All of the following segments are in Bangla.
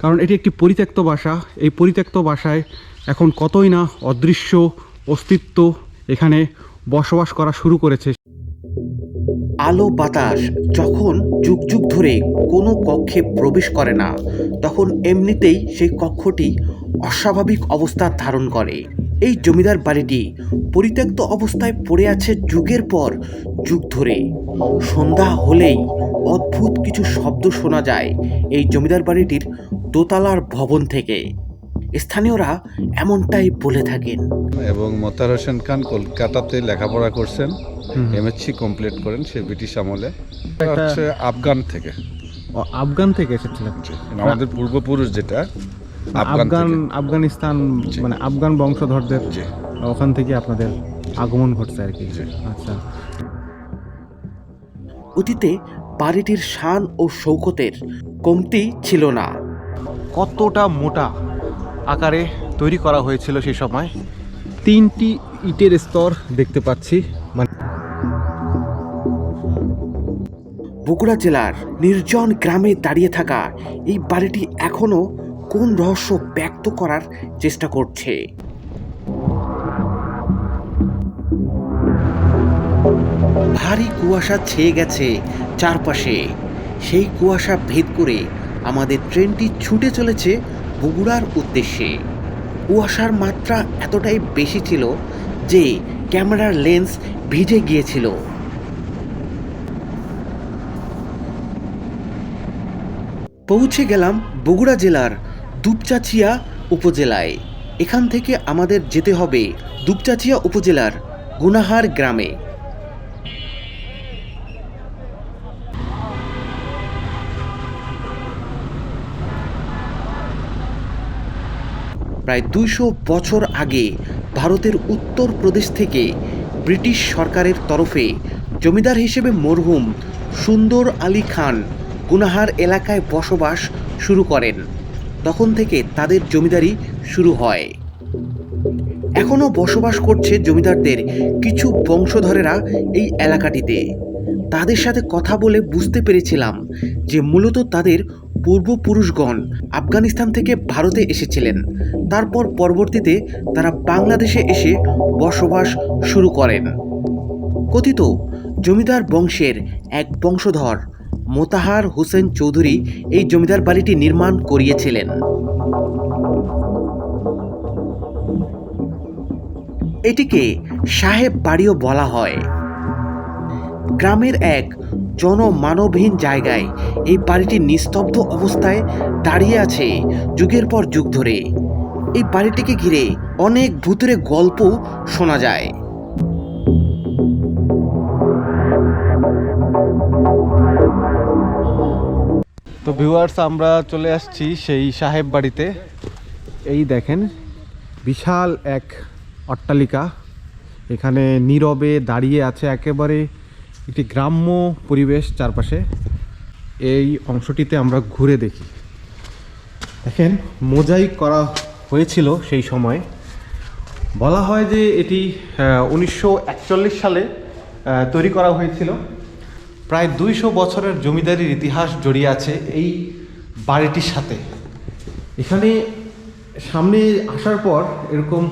কারণ এটি একটি পরিত্যক্ত বাসা এই পরিত্যক্ত বাসায় এখন কতই না অদৃশ্য অস্তিত্ব এখানে বসবাস করা শুরু করেছে। আলো বাতাস যখন যুগ যুগ ধরে কোনো কক্ষে প্রবেশ করে না, তখন এমনিতেই সেই কক্ষটি অস্বাভাবিক অবস্থা ধারণ করে। এই জমিদার বাড়িটি পরিত্যক্ত অবস্থায় পড়ে আছে যুগের পর যুগ ধরে। সন্ধ্যা হলেই অদ্ভুত কিছু শব্দ শোনা যায় এই জমিদার বাড়িটির দোতলার ভবন থেকে। স্থানীয়রা এমনটাই বলে থাকেন। এবং মোতার হোসেন খান কলকাতাতে লেখাপড়া করছেন এমএসসি কমপ্লিট করেন সে ব্রিটিশ আমলে। হচ্ছে আফগান থেকে। আফগান থেকে এসেছিলেন। আমাদের পূর্বপুরুষ যেটা আফগান আফগান আফগানিস্তান মানে আফগান বংশধরদের ওখান থেকে আপনাদের আগমন ঘটছে আর কি। আচ্ছা। অতীতে বাড়িটির শান ও শৌকতের কমতি ছিল না। কতটা মোটা আকারে তৈরি করা হয়েছিল সেই সময়? তিনটি ইটের স্তর দেখতে পাচ্ছি। মানে বগুড়া জেলার নির্জন গ্রামে দাঁড়িয়ে থাকা এই বাড়িটি এখনও কোন রহস্য ব্যক্ত করার চেষ্টা করছে? ভারী কুয়াশা ছেয়ে গেছে চারপাশে। সেই কুয়াশা ভেদ করে আমাদের ট্রেনটি ছুটে চলেছে বগুড়ার উদ্দেশ্যে। কুয়াশার মাত্রা এতটাই বেশি ছিল যে ক্যামেরার লেন্স ভিজে গিয়েছিল। পৌঁছে গেলাম বগুড়া জেলার দুপচাচিয়া উপজেলায়। এখান থেকে আমাদের যেতে হবে দুপচাচিয়া উপজেলার গুনাহার গ্রামে। প্রায় দুইশো বছর আগে ভারতের উত্তর প্রদেশ থেকে ব্রিটিশ সরকারের তরফে জমিদার হিসেবে মরহুম সুন্দর আলী খান গুনাহার এলাকায় বসবাস শুরু করেন। তখন থেকে তাদের জমিদারি শুরু হয়। এখনও বসবাস করছে জমিদারদের কিছু বংশধরেরা এই এলাকাটিতে। তাদের সাথে কথা বলে বুঝতে পেরেছিলাম যে মূলত তাদের পূর্বপুরুষগণ আফগানিস্তান থেকে ভারতে এসেছিলেন। তারপর পরবর্তীতে তারা বাংলাদেশে এসে বসবাস শুরু করেন। কথিত, জমিদার বংশের এক বংশধর মোতাহার হোসেন চৌধুরী এই জমিদার বাড়িটি নির্মাণ করিয়েছিলেন। এটিকে সাহেব বাড়িও বলা হয়। গ্রামের এক জনমানবহীন জায়গায় এই বাড়িটি নিস্তব্ধ অবস্থায় দাঁড়িয়ে আছে যুগের পর যুগ ধরে। এই বাড়িটিকে ঘিরে অনেক ভূতুরে গল্প শোনা যায়। তো ভিউয়ার্স আমরা চলে আসছি সেই সাহেব বাড়িতে। এই দেখেন, বিশাল এক অট্টালিকা। এখানে নীরবে দাঁড়িয়ে আছে একেবারে একটি গ্রাম্য পরিবেশ চারপাশে। এই অংশটিতে আমরা ঘুরে দেখি। দেখেন, মোজাইক করা হয়েছিল সেই সময়। বলা হয় যে এটি উনিশশো একচল্লিশ সালে তৈরি করা হয়েছিল। প্রায় দুইশো বছরের জমিদারির ইতিহাস জড়িয়ে আছে এই বাড়িটির সাথে। এখানে সামনে আসার পর এরকম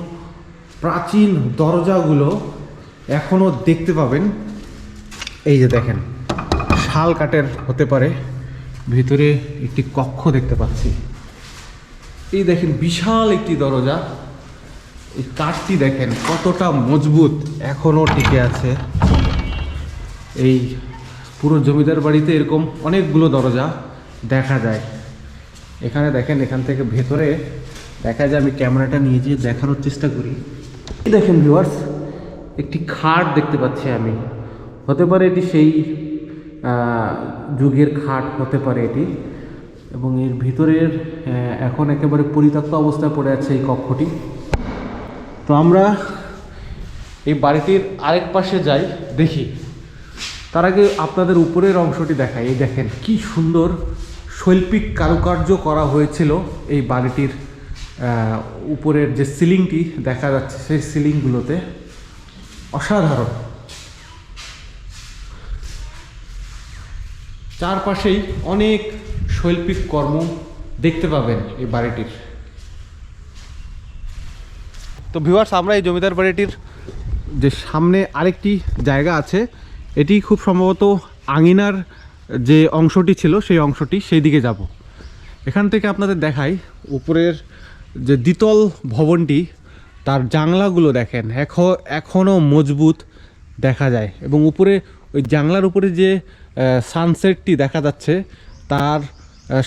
প্রাচীন দরজাগুলো এখনও দেখতে পাবেন। এই যে দেখেন, শাল কাঠের হতে পারে, ভিতরে একটি কক্ষ দেখতে পাচ্ছি। এই দেখেন, বিশাল একটি দরজা। এই কাঠটি দেখেন কতটা মজবুত এখনও টিকে আছে। এই পুরো জমিদার বাড়িতে এরকম অনেকগুলো দরজা দেখা যায়। এখানে দেখেন, এখান থেকে ভেতরে দেখা যায়, আমি ক্যামেরাটা নিয়ে যেয়ে দেখানোর চেষ্টা করি। দেখেন ভিউয়ার্স একটি খাট দেখতে পাচ্ছি আমি। হতে পারে এটি সেই যুগের খাট হতে পারে এটি। এবং এর ভিতরের এখন একেবারে পরিত্যক্ত অবস্থায় পড়ে আছে এই কক্ষটি। তো আমরা এই বাড়িটির আরেক পাশে যাই, দেখি। তার আগে আপনাদের উপরের অংশটি দেখাই। এই দেখেন কি সুন্দর শৈল্পিক কারুকার্য করা হয়েছিল এই বাড়িটির উপরের যে সিলিংটি দেখা যাচ্ছে সেই সিলিংগুলোতে। অসাধারণ। চারপাশেই অনেক শৈল্পিক কর্ম দেখতে পাবেন এই বাড়িটির। তো ভিউয়ার্স আমরা এই জমিদার বাড়িটির যে সামনে আরেকটি জায়গা আছে এটি খুব সম্ভবত আঙিনার যে অংশটি ছিল, সেই অংশটি সেই দিকে যাব। এখান থেকে আপনাদের দেখাই, উপরের যে দ্বিতল ভবনটি, তার জানলাগুলো দেখেন। এখন এখনও মজবুত দেখা যায় এবং উপরে ওই জানলার উপরে যে সানসেটটি দেখা যাচ্ছে, তার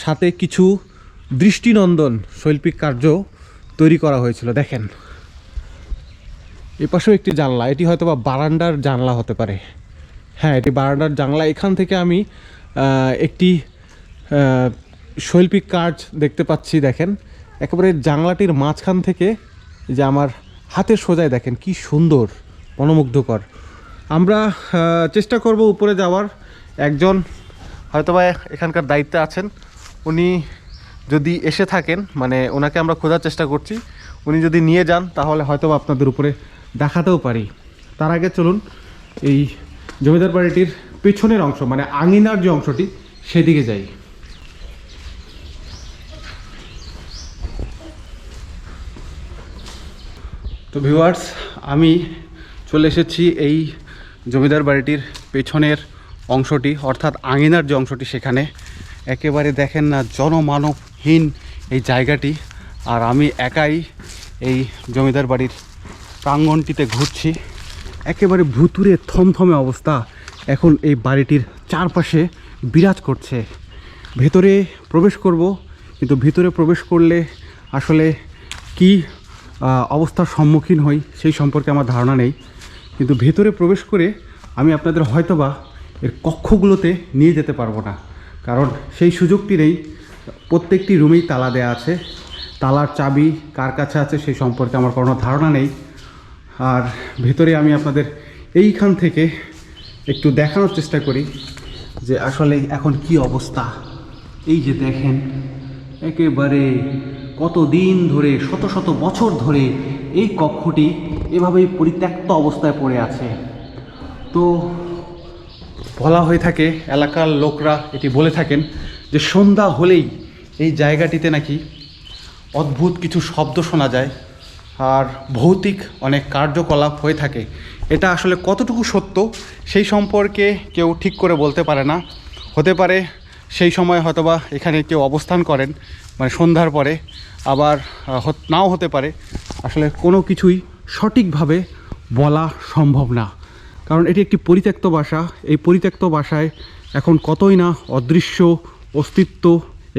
সাথে কিছু দৃষ্টিনন্দন শৈল্পিক কার্য তৈরি করা হয়েছিল। দেখেন, এপাশেও একটি জানলা, এটি হয়তো বা বারান্দার জানলা হতে পারে। হ্যাঁ এটি বারান্দার জানলা। এখান থেকে আমি একটি শৈল্পিক কাজ দেখতে পাচ্ছি, দেখেন। একেবারে জানলাটির মাঝখান থেকে যে আমার হাতের সোজায় দেখেন, কি সুন্দর, মনোমুগ্ধকর। আমরা চেষ্টা করব উপরে যাওয়ার। একজন হয়তোবা এখানকার দায়িত্বে আছেন। উনি যদি এসে থাকেন মানে ওনাকে আমরা খোঁজার চেষ্টা করছি। উনি যদি নিয়ে যান, তাহলে হয়তো আপনাদের উপরে দেখাতেও পারি। তার আগে চলুন, এই জমিদার বাড়িটির পেছনের অংশ মানে আঙিনার যে অংশটি, সেদিকে যাই। তো ভিউয়ার্স আমি চলে এসেছি এই জমিদার বাড়িটির পেছনের অংশটি, অর্থাৎ আঙিনার যে অংশটি সেখানে। একেবারে দেখেন না, জনমানবহীন এই জায়গাটি। আর আমি একাই এই জমিদার বাড়ির প্রাঙ্গনটিতে ঘুরছি। একেবারে ভুতুরে থমথমে অবস্থা এখন এই বাড়িটির চারপাশে বিরাজ করছে। ভেতরে প্রবেশ করব, কিন্তু ভেতরে প্রবেশ করলে আসলে কি অবস্থার সম্মুখীন হই সেই সম্পর্কে আমার ধারণা নেই। কিন্তু ভেতরে প্রবেশ করে আমি আপনাদের হয়তোবা এর কক্ষগুলোতে নিয়ে যেতে পারব না। কারণ সেই সুযোগটি নেই। প্রত্যেকটি রুমেই তালা দেয়া আছে। তালার চাবি কার কাছে আছে সেই সম্পর্কে আমার কোনো ধারণা নেই। আর ভেতরে আমি আপনাদের এইখান থেকে একটু দেখানোর চেষ্টা করি যে আসলে এখন কি অবস্থা। এই যে দেখেন, একেবারে কত দিন ধরে, শত শত বছর ধরে এই কক্ষটি এভাবেই পরিত্যক্ত অবস্থায় পড়ে আছে। তো বলা হয়ে থাকে, এলাকার লোকরা এটি বলে থাকেন যে সন্ধ্যা হলেই এই জায়গাটিতে নাকি অদ্ভুত কিছু শব্দ শোনা যায়। আর ভৌতিক অনেক কার্যকলাপ হয়ে থাকে। এটা আসলে কতটুকু সত্য, সেই সম্পর্কে কেউ ঠিক করে বলতে পারে না। হতে পারে সেই সময় হয়তোবা এখানে কেউ অবস্থান করেন মানে সন্ধ্যার পরে, আবার নাও হতে পারে। আসলে কোনো কিছুই সঠিকভাবে বলা সম্ভব না। কারণ এটি একটি পরিত্যক্ত বাসা এই পরিত্যক্ত বাসায় এখন কতই না অদৃশ্য অস্তিত্ব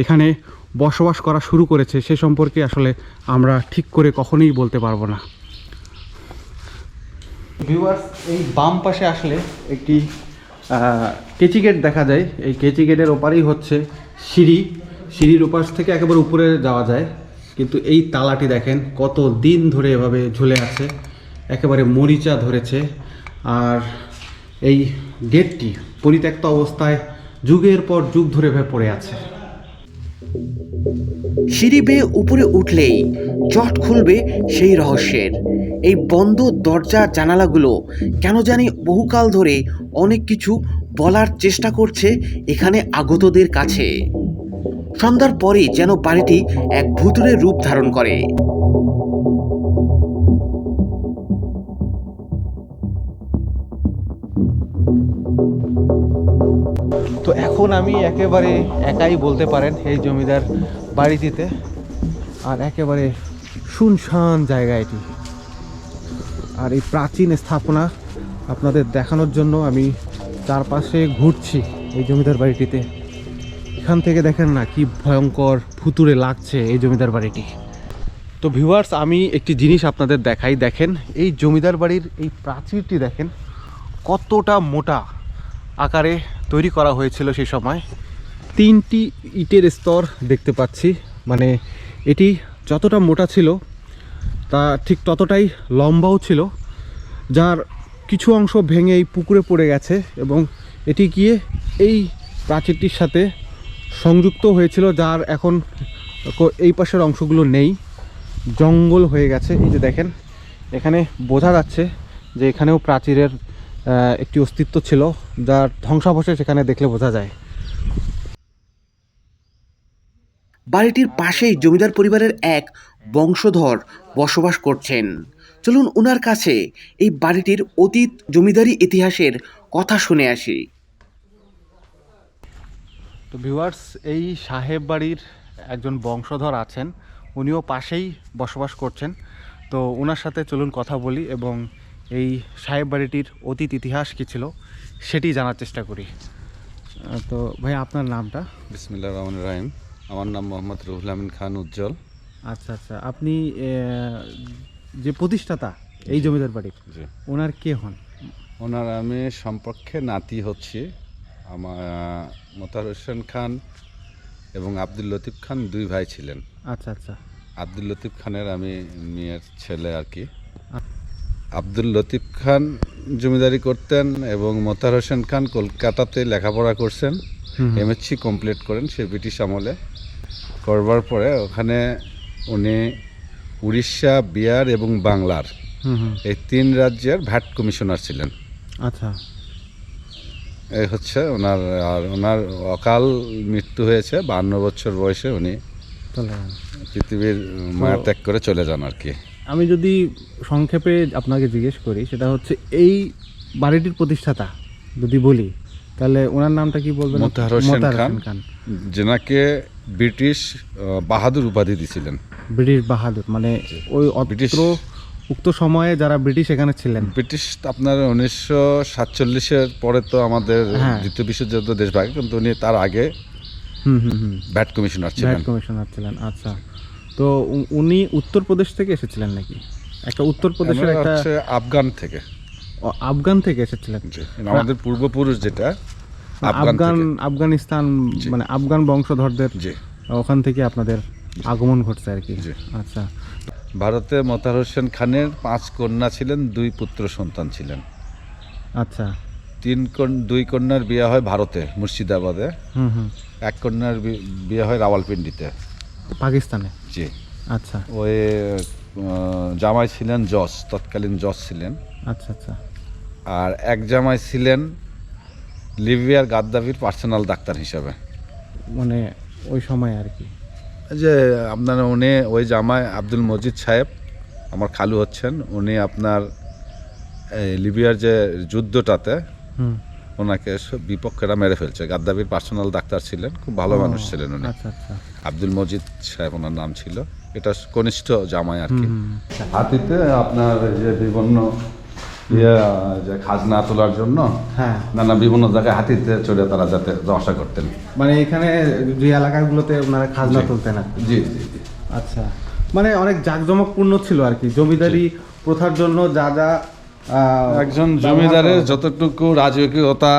এখানে বসবাস করা শুরু করেছে, সে সম্পর্কে আসলে আমরা ঠিক করে কখনোই বলতে পারব না। ভিউয়ার্স এই বাম পাশে আসলে একটি কেচি গেট দেখা যায়। এই কেচি গেটের ওপারেই হচ্ছে সিঁড়ি। সিঁড়ির ওপাশ থেকে একেবারে উপরে যাওয়া যায়। কিন্তু এই তালাটি দেখেন, কত দিন ধরে এভাবে ঝুলে আছে। একেবারে মরিচা ধরেছে। আর এই গেটটি পরিত্যক্ত অবস্থায় যুগের পর যুগ ধরে পড়ে আছে। সিঁড়ি বেয়ে উপরে উঠলেই চট খুলবে সেই রহস্যের। এই বন্ধ দরজা জানালাগুলো কেন জানি বহুকাল ধরে অনেক কিছু বলার চেষ্টা করছে এখানে আগতদের কাছে। সন্ধ্যার পরেই যেন বাড়িটি এক ভুতুরের রূপ ধারণ করে। আমি একেবারে একাই বলতে পারেন এই জমিদার বাড়িটিতে। আর একেবারে শুনশান জায়গা এটি। আর এই প্রাচীন স্থাপনা আপনাদের দেখানোর জন্য আমি চারপাশে ঘুরছি এই জমিদার বাড়িটিতে। এখান থেকে দেখেন না কি ভয়ঙ্কর ফুতুরে লাগছে এই জমিদার বাড়িটি। তো ভিউয়ার্স আমি একটি জিনিস আপনাদের দেখাই। দেখেন, এই জমিদার বাড়ির এই প্রাচীরটি দেখেন, কতটা মোটা আকারে তৈরি করা হয়েছিল সেই সময়। তিনটি ইটের স্তর দেখতে পাচ্ছি। মানে এটি যতটা মোটা ছিল, তা ঠিক ততটাই লম্বাও ছিল, যার কিছু অংশ ভেঙে এই পুকুরে পড়ে গেছে এবং এটি গিয়ে এই প্রাচীরটির সাথে সংযুক্ত হয়েছিল, যার এখন এই পাশের অংশগুলো নেই। জঙ্গল হয়ে গেছে, এই যে দেখেন। এখানে বোঝা যাচ্ছে যে এখানেও প্রাচীরের একটি অস্তিত্ব ছিল যার ধ্বংসাবশেষ এখানে দেখলে বোঝা যায়। বাড়িটির পাশেই জমিদার পরিবারের এক বংশধর বসবাস করছেন। চলুন ওনার কাছে এই বাড়িটির অতীত জমিদারি ইতিহাসের কথা শুনে আসি। তো ভিউয়ার্স এই সাহেব বাড়ির একজন বংশধর আছেন। উনিও পাশেই বসবাস করছেন। তো ওনার সাথে চলুন কথা বলি এবং এই সাহেব বাড়িটির অতীত ইতিহাস কী ছিল সেটি জানার চেষ্টা করি। তো ভাই আপনার নামটা? বিসমিল্লা রহমান রাহিম। আমার নাম মোহাম্মদ রুহুল আমিন খান উজ্জ্বল। আচ্ছা আচ্ছা। আপনি যে প্রতিষ্ঠাতা এই জমিদার বাড়ির ওনার কে হন? ওনার আমি সম্পর্কে নাতি হচ্ছি। আমার মোতার হোসেন খান এবং আব্দুল লতিফ খান দুই ভাই ছিলেন। আচ্ছা আচ্ছা। আব্দুল লতিফ খানের আমি মেয়ের ছেলে আর কি। আব্দুল লতিফ খান জমিদারি করতেন এবং মোতার হোসেন খান কলকাতাতে লেখাপড়া করছেন। এমএসসি কমপ্লিট করেন সে ব্রিটিশ আমলে। করবার পরে ওখানে উনি উড়িষ্যা বিহার এবং বাংলার এই তিন রাজ্যের ভ্যাট কমিশনার ছিলেন। আচ্ছা। এই হচ্ছে ওনার আর ওনার অকাল মৃত্যু হয়েছে বান্ন বছর বয়সে উনি পৃথিবীর মায়া ত্যাগ করে চলে যান আর কি। আমি যদি সংক্ষেপে আপনাকে জিজ্ঞেস করি সেটা হচ্ছে এই বাড়িটির প্রতিষ্ঠাতা যদি বলি তাহলে ওনার নামটা কি বলবেন? মোতাহার হোসেন খান। যেনাকে ব্রিটিশ বাহাদুর উপাধি দিছিলেন। ব্রিটিশ বাহাদুর মানে ওই ব্রিটিশ- উক্ত সময়ে যারা ব্রিটিশ এখানে ছিলেন। ব্রিটিশ আপনার উনিশশো সাতচল্লিশের পরে তো আমাদের হ্যাঁ। দ্বিতীয় বিশ্বযুদ্ধ দেশ ভাগ কিন্তু উনি তার আগে হুম হুম হুম। ভ্যাট কমিশনার ছিলেন। ব্যাট কমিশনার ছিলেন আচ্ছা। তো উনি উত্তরপ্রদেশ থেকে এসেছিলেন নাকি? একটা উত্তরপ্রদেশের একটা আফগান থেকে। ও, আফগান থেকে এসেছিলেন। আমাদের পূর্বপুরুষ যেটা আফগান আফগান আফগানিস্তান মানে আফগান বংশধরদের ওখান থেকে আপনাদের আগমন ঘটছে আর কি। আচ্ছা। ভারতে মোতার হোসেন খানের পাঁচ কন্যা ছিলেন দুই পুত্র সন্তান ছিলেন। আচ্ছা। তিন দুই কন্যার বিয়ে হয় ভারতে মুর্শিদাবাদে। হুম হুম। এক কন্যার বিয়ে হয় রাওয়ালপিন্ডিতে। পাকিস্তানে? জি। আচ্ছা। ওই জামাই ছিলেন জজ তৎকালীন জজ ছিলেন। আচ্ছা আচ্ছা। আর এক জামাই ছিলেন লিবিয়ার গাদ্দাফির পার্সোনাল ডাক্তার হিসাবে। মানে ওই সময় আর কি? যে আপনার উনি ওই জামাই আব্দুল মজিদ সাহেব আমার খালু হচ্ছেন উনি আপনার এই লিবিয়ার যে যুদ্ধটাতে ওনাকে বিপক্ষেরা মেরে ফেলছে। গাদ্দাফির পার্সোনাল ডাক্তার ছিলেন খুব ভালো মানুষ ছিলেন উনি। আচ্ছা আচ্ছা। আব্দুল মজিদ সাহেব ওনার নাম ছিল। এটা কনিষ্ঠ জামাই আর কি। হাতিতে আপনার যে বিভিন্ন ইয়ে যে খাজনা তোলার জন্য হ্যাঁ। নানা বিভিন্ন জায়গায় হাতিতে চড়ে তারা যাতে আসা করতেন। মানে এখানে যে এলাকাগুলোতে ওনারা খাজনা তুলতেন আর জি জি জি। আচ্ছা। মানে অনেক জাঁকজমকপূর্ণ ছিল আর কি জমিদারি প্রথার জন্য যা যা একজন জমিদারের যতটুকু রাজকীয়তা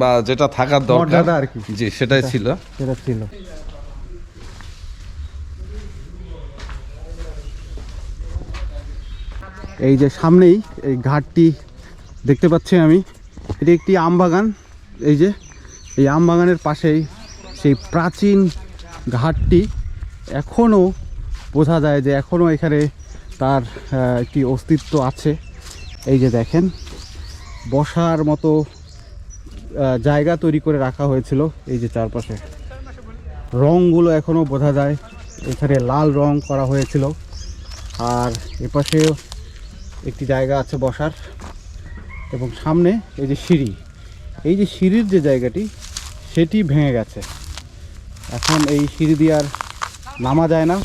বা যেটা থাকার দরকার আর কি। জি সেটাই ছিল। সেটা ছিল। এই যে সামনেই এই ঘাটটি দেখতে পাচ্ছি আমি। এটি একটি আম বাগান। এই যে, এই আম বাগানের পাশেই সেই প্রাচীন ঘাটটি এখনও বোঝা যায় যে এখনও এখানে তার একটি অস্তিত্ব আছে। এই যে দেখেন, বসার মতো জায়গা তৈরি করে রাখা হয়েছিল এই যে চারপাশে। রঙগুলো এখনও বোঝা যায়। এখানে লাল রং করা হয়েছিল। আর এপাশেও একটি জায়গা আছে বসার, এবং সামনে এই যে সিঁড়ি। এই যে সিঁড়ির যে জায়গাটি, সেটি ভেঙে গেছে। এখন এই সিঁড়ি দিয়ে আর নামা যায় না।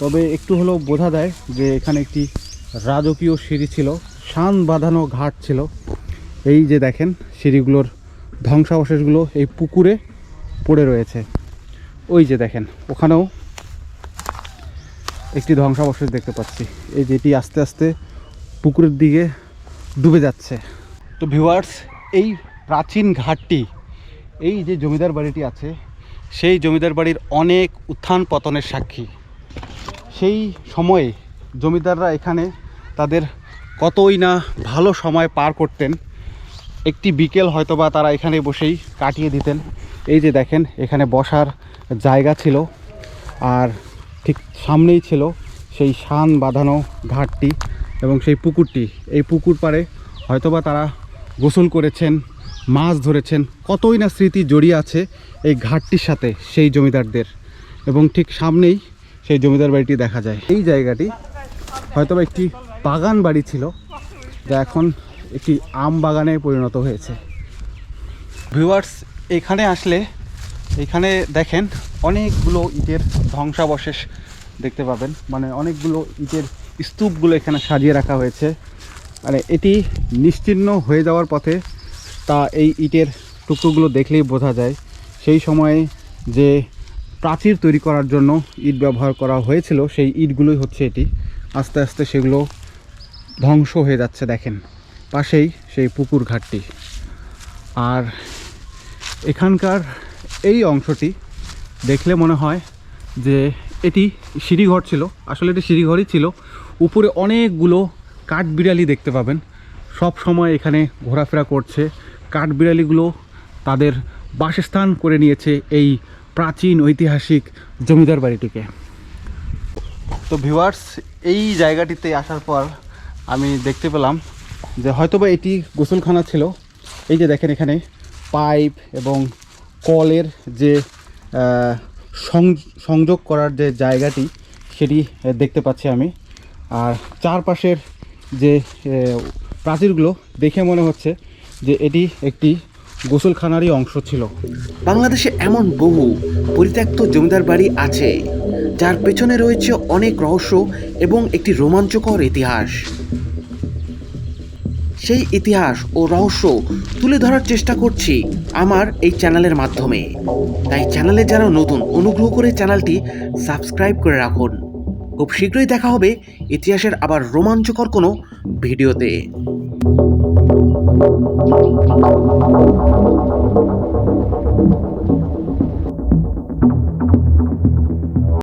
তবে একটু হলেও বোঝা যায় যে এখানে একটি রাজকীয় সিঁড়ি ছিল, শান বাঁধানো ঘাট ছিল। এই যে দেখেন, সিঁড়িগুলোর ধ্বংসাবশেষগুলো এই পুকুরে পড়ে রয়েছে। ওই যে দেখেন, ওখানেও একটি ধ্বংসাবশেষ দেখতে পাচ্ছি। এই যেটি আস্তে আস্তে পুকুরের দিকে ডুবে যাচ্ছে। তো ভিউয়ার্স এই প্রাচীন ঘাটটি, এই যে জমিদার বাড়িটি আছে, সেই জমিদার বাড়ির অনেক উত্থান পতনের সাক্ষী। সেই সময়ে জমিদাররা এখানে তাদের কতই না ভালো সময় পার করতেন, একটি বিকেল হয়তোবা তারা এখানে বসেই কাটিয়ে দিতেন। এই যে দেখেন, এখানে বসার জায়গা ছিল, আর ঠিক সামনেই ছিল সেই শান বাঁধানো ঘাটটি। এবং সেই পুকুরটি, এই পুকুর পাড়ে হয়তোবা তারা গোসল করেছেন, মাছ ধরেছেন, কতই না স্মৃতি জড়িয়ে আছে এই ঘাটটির সাথে সেই জমিদারদের। এবং ঠিক সামনেই সেই জমিদার বাড়িটি দেখা যায়। এই জায়গাটি হয়তোবা একটি বাগান বাড়ি ছিল, যা এখন একটি আম বাগানে পরিণত হয়েছে। ভিউয়ার্স, এখানে আসলে, এখানে দেখেন অনেকগুলো ইটের ধ্বংসাবশেষ দেখতে পাবেন। মানে অনেকগুলো ইটের স্তূপগুলো এখানে সাজিয়ে রাখা হয়েছে। মানে এটি নিশ্চিহ্ন হয়ে যাওয়ার পথে তা এই ইটের টুকরোগুলো দেখলেই বোঝা যায়। সেই সময়ে যে প্রাচীর তৈরি করার জন্য ইট ব্যবহার করা হয়েছিল, সেই ইটগুলোই হচ্ছে এটি। আস্তে আস্তে সেগুলো ধ্বংস হয়ে যাচ্ছে, দেখেন। পাশেই সেই পুকুর ঘাটটি। আর এখানকার এই অংশটি দেখলে মনে হয় যে এটি সিঁড়িঘর ছিল। আসলে এটি সিঁড়িঘরই ছিল। উপরে অনেকগুলো কাঠবিড়ালি দেখতে পাবেন। সব সময় এখানে ঘোরাফেরা করছে। কাঠবিড়ালিগুলো তাদের বাসস্থান করে নিয়েছে এই প্রাচীন ঐতিহাসিক জমিদার বাড়িটিকে। তো ভিউয়ার্স, এই জায়গাটিতে আসার পর আমি দেখতে পেলাম যে হয়তোবা এটি গোসলখানা ছিল। এই যে দেখেন এখানে পাইপ এবং কলের যে সংযোগ করার যে জায়গাটি, সেটি দেখতে পাচ্ছি আমি। আর চারপাশের যে প্রাচীরগুলো দেখে মনে হচ্ছে যে এটি একটি গোসলখানারই অংশ ছিল। বাংলাদেশে এমন বহু পরিত্যক্ত জমিদার বাড়ি আছে, যার পেছনে রয়েছে অনেক রহস্য এবং একটি রোমাঞ্চকর ইতিহাস। সেই ইতিহাস ও রহস্য তুলে ধরার চেষ্টা করছি আমার এই চ্যানেলের মাধ্যমে। তাই চ্যানেলে যারা নতুন, অনুগ্রহ করে চ্যানেলটি সাবস্ক্রাইব করে রাখুন। খুব শীঘ্রই দেখা হবে ইতিহাসের আবার রোমাঞ্চকর কোনো ভিডিওতে।